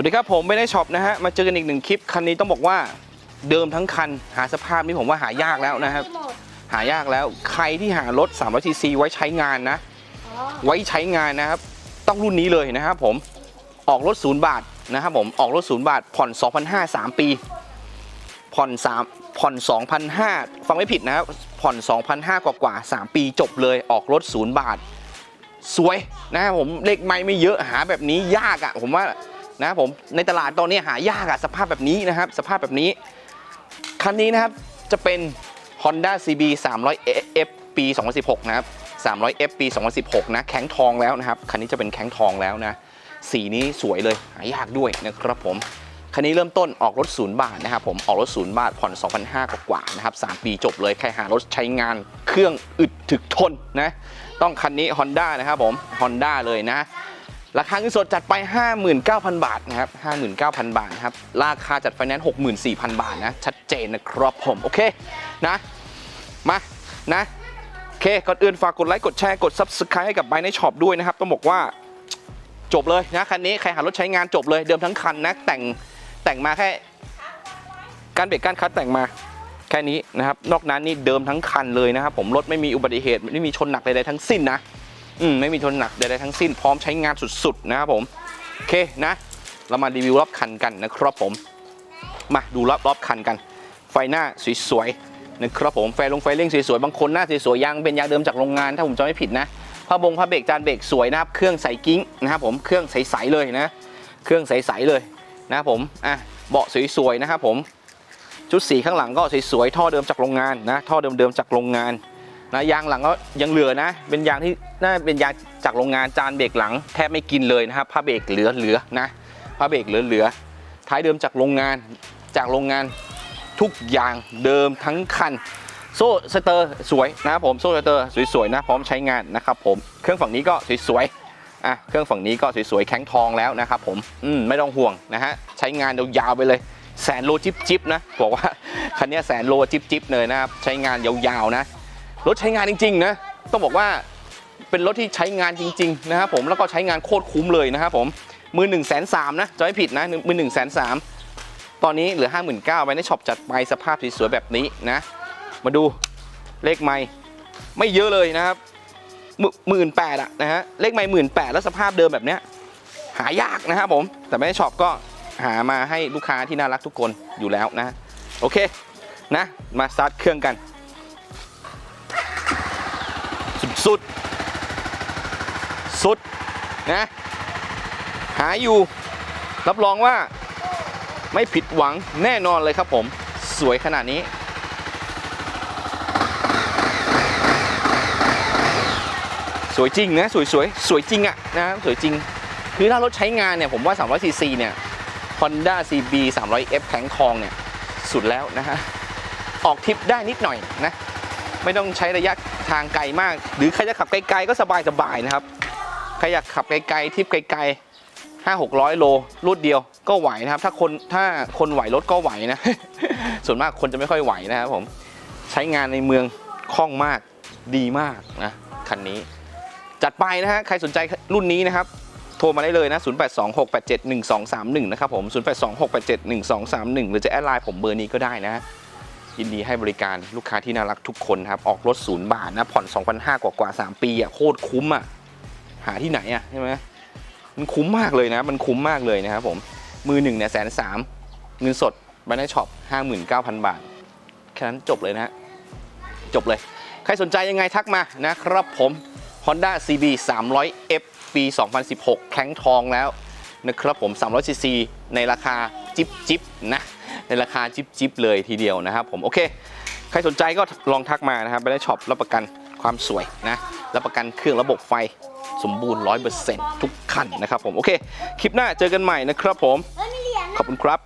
วัสดีครับผมไม่ได้ช็อปนะฮะมาเจอกันอีกหนึ่งคลิปคันนี้ต้องบอกว่าเดิมทั้งคันหาสภาพนี้ผมว่าหายากแล้วนะครับ หายากแล้วใครที่หารถ300ซีซีไว้ใช้งานนะ ไว้ใช้งานนะครับ ต้องรุ่นนี้เลยนะครับผมออกรถศูนย์บาทนะครับผมออกรถศูนย์บาทผ่อน2,500 3ปี ผ่อน3ผ่อน2,500ฟังไม่ผิดนะครับผ่อน2,500กว่ากว่า3ปีจบเลยออกรถศูนย์บาท สวยนะครับผมเลขไม่ไม่เยอะหาแบบนี้ยากอะ่ะผมว่า นะครับผมในตลาดตอนนี้หายากอะสภาพแบบนี้นะครับสภาพแบบนี้ คันนี้นะครับจะเป็น Honda CB 300F ปี 2016 นะครับ 300F ปี 2016 นะ แข็งทองแล้วนะครับ คันนี้จะเป็นแข็งทองแล้วนะ สีนี้สวยเลย หายากด้วยนะครับผม คันนี้เริ่มต้นออกรถศูนย์บาทนะครับผม ออกรถศูนย์บาทผ่อน 2,500 กว่านะครับ 3 ปีจบเลย ใครหารถใช้งานเครื่องอึดถึกทนนะ ต้องคันนี้ Honda นะครับผม Honda เลยนะ ราคาเงินสดจัดไป 59,000 บาทนะครับ59,000 บาทนะครับ ราคาจัดไฟแนนซ์64,000 บาทนะ ชัดเจนนะครับผม โอเคนะ มา นะโอเค ก่อนอื่นฝากกดไลค์ กดแชร์ กด Subscribe ให้กับ b บในช็อปด้วยนะครับ ต้องบอกว่าจบเลยนะ คันนี้ ใครหารถใช้งานจบเลย เดิมทั้งคันนะ แต่ง แต่งมาแค่ การเบรกการคัดแต่งมาแค่นี้นะครับ นอกนั้นนี่เดิมทั้งคันเลยนะครับผม รถไม่มีอุบัติเหตุ ไม่มีชนหนักใดๆทั้งสิ้นนะ อืมไม่มีชนหนักใดๆทั้งสิ้นพร้อมใช้งานสุดๆนะครับผมโอเคนะ เรามารีวิวรอบคันกันนะครับผม มาดูรอบรอบคันกัน ไฟหน้าสวยๆนะครับผมไฟลงไฟเร่งสวยๆบางคนหน้าสวยๆยางเป็นยางเดิมจากโรงงาน ถ้าผมจำไม่ผิดนะผ้าบงผ้าเบรกจานเบรกสวยนะครับเครื่องใสกิ้งนะครับผมเครื่องใสๆเลยนะ เครื่องใสๆเลยนะครับผมอะเบาะสวยๆนะครับผมชุดสีข้างหลังก็สวยๆท่อเดิมจากโรงงานนะท่อเดิมๆจากโรงงาน นะยางหลังก็ยังเหลือนะ เป็นยางที่น่าเป็นยางจากโรงงานจานเบรกหลังแทบไม่กินเลยนะครับผ้าเบรกเหลือเหลือนะผ้าเบรกเหลือเหลือท้ายเดิมจากโรงงานจากโรงงานทุกอย่างเดิมทั้งคัน โซ่สเตอร์สวยนะครับผมโซ่สเตอร์สวยๆนะพร้อมใช้งานนะครับผมเครื่องฝั่งนี้ก็สวยๆอะเครื่องฝั่งนี้ก็สวยๆแข็งทองแล้วนะครับผมอืมไม่ต้องห่วงนะฮะใช้งานยาวๆไปเลยแสนโลจิบจิบๆนะบอกว่าคันนี้แสนโลจิบจิบๆเลยนะครับใช้งานยาวๆนะ รถใช้งานจริงๆนะต้องบอกว่าเป็นรถที่ใช้งานจริง ๆ นะครับผมแล้วก็ใช้งานโคตรคุ้มเลยนะครับผมมือ1นึ่งแสนสามนะจะไม่ผิดนะมือ1นึ่งแสนสามตอนนี้เหลือ 5 9 0 0 0ไปในช็อปจัดไปสภาพสวยๆแบบนี้นะ มาดูเลขไม่ไม่เยอะเลยนะครับหมื่นแปดอะนะฮะเลขไม่หมื่นแปดแล้วสภาพเดิมแบบเนี้ยหายากนะครับผมแต่ไม่ในช็อปก็หามาให้ลูกค้าที่น่ารักทุกคนอยู่แล้วนะ โอเคนะ มาสตาร์ทเครื่องกัน สุด สุด นะ หาอยู่ รับรองว่าไม่ผิดหวังแน่นอนเลยครับผม สวยขนาดนี้ สวยจริงนะ สวยสวยสวยจริงอะนะ สวยจริง คือถ้ารถใช้งานเนี่ย ผมว่า 300 cc เนี่ย Honda CB 300F แข็งทองเนี่ย สุดแล้วนะฮะ ออกทริปได้นิดหน่อยนะ ไม่ต้องใช้ระยะ ทางไกลมาก หรือใครจะขับไกลๆก็สบายๆนะครับ ใครอยากขับไกลๆทิปไกลๆห้าหกร้อยโลรูดเดียวก็ไหวนะครับ ถ้าคนถ้าคนไหวรถก็ไหวนะ ส่วนมากคนจะไม่ค่อยไหวนะครับผมใช้งานในเมืองคล่องมากดีมากนะคันนี้จัดไปนะฮะใครสนใจรุ่นนี้นะครับโทรมาได้เลยนะ 0826871231 นะครับผม 0826871231 หรือจะแอดไลน์ผมเบอร์นี้ก็ได้นะ ยินดีให้บริการลูกค้าที่น่ารักทุกคนครับ ออกรถศูนย์บาทนะ ผ่อน 2,500 กว่ากว่า3ปีอะโคตรคุ้มอะ หาที่ไหนอะใช่ไหมมันคุ้มมากเลยนะ มันคุ้มมากเลยนะครับผม มือหนึ่งเนี่ยแสนสามเงินสดบันไดช็อป59,000 บาท แค่นั้นจบเลยนะฮะ จบเลย ใครสนใจยังไงทักมานะครับผม Honda CB 300F ปี 2016แข็งทองแล้วนะครับผม 300cc ในราคาจิบจิบนะ ในราคาจิบจิบเลยทีเดียวนะครับผมโอเค ใครสนใจก็ลองทักมานะครับไปได้ช็อปรับประกันความสวยนะรับประกันเครื่องระบบไฟสมบูรณ์ 100%ทุกคันนะครับผมโอเค คลิปหน้าเจอกันใหม่นะครับผมเอ้ยมีเหรียญขอบคุณครับ